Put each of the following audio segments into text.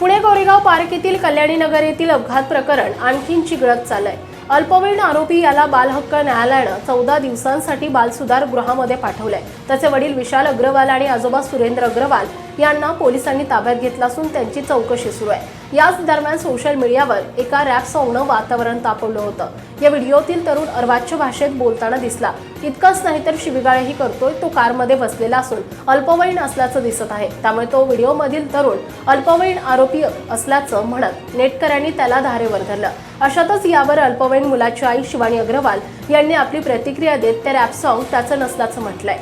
Pune Goregaon park येथील कल्याणी नगर येथील अपघात प्रकरण आणखीन चिघळत चाललंय. अल्पवयीन आरोपी याला बालहक्क न्यायालयानं चौदा दिवसांसाठी बालसुधार गृहामध्ये पाठवलंय. त्याचे वडील विशाल अग्रवाल आणि आजोबा सुरेंद्र अग्रवाल यांना पोलिसांनी ताब्यात घेतला असून त्यांची चौकशी सुरू आहे. याच दरम्यान सोशल मीडियावर एका रॅप सॉंगनं वातावरण तापवलं होतं. या व्हिडिओतील तरुण अर्वाच्य भाषेत बोलताना दिसला. इतकंच नाही तर शिवीगाळही करतोय तो कारमध्ये बसलेला असून अल्पवयीन असल्याचं दिसत आहे. त्यामुळे तो व्हिडिओमधील तरुण अल्पवयीन आरोपी असल्याचं म्हणत नेटकऱ्यांनी त्याला धारेवर धरलं. अशातच यावर अल्पवयीन मुलाची आई शिवानी अग्रवाल यांनी आपली प्रतिक्रिया देत ते रॅप सॉंग त्याचं नसल्याचं म्हटलंय.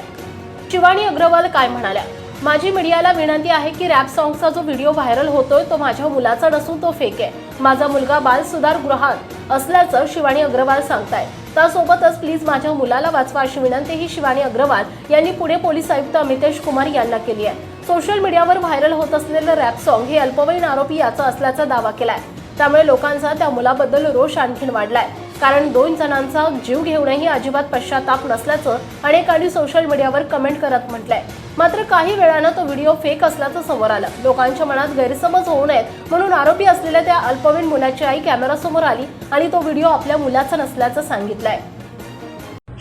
शिवानी अग्रवाल काय म्हणाल्या? माझी मीडियाला विनंती आहे की रॅप सॉंगचा जो व्हिडिओ व्हायरल होतोय तो माझ्या मुलाचा नसून तो फेक आहे. माझा मुलगा बाल सुधार गृहात असल्याचं शिवानी अग्रवाल सांगताय त्यासोबतच प्लीज माझ्या मुलाला वाचवा अशी विनंती ही शिवानी अग्रवाल यांनी पुणे पोलीस आयुक्त अमितेश कुमार यांना केली आहे. सोशल मीडियावर व्हायरल होत असलेलं रॅप सॉंग हे अल्पवयीन आरोपी याचं असल्याचा दावा केलाय. त्यामुळे लोकांचा त्या मुलाबद्दल रोष आणखीन वाढलाय. कारण दोन जणांचा जीव घेऊनही अजिबात पश्चाताप नसल्याचं अनेकांनी सोशल मीडियावर कमेंट करत म्हटलंय. मात्र काही वेळानं तो व्हिडिओ फेक असल्याचं समोर आलं. लोकांच्या मनात गैरसमज होऊ नयेत म्हणून आरोपी असलेल्या त्या अल्पवयीन मुलाची आई कॅमेरासमोर आली आणि तो व्हिडिओ आपल्या मुलाचा नसल्याचं सांगितलंय.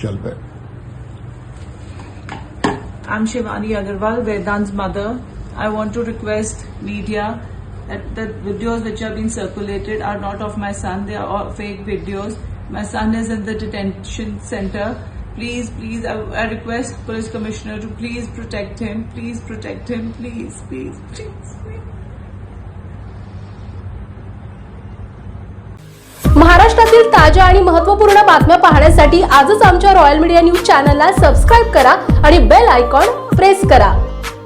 चल पे I'm Shivani Agarwal, Vedant's mother. I want to request media that the videos which are being circulated are not of my son. They are all fake videos. My son is in the detention center. Please, please, I, I request police commissioner to please protect him. Please protect him. Please, please, please. please. महाराष्ट्रातील ताज्या आणि महत्त्वपूर्ण बातम्या पाहण्यासाठी आजच आमच्या royal media news चॅनलला subscribe करा आणि बेल आयकॉन प्रेस करा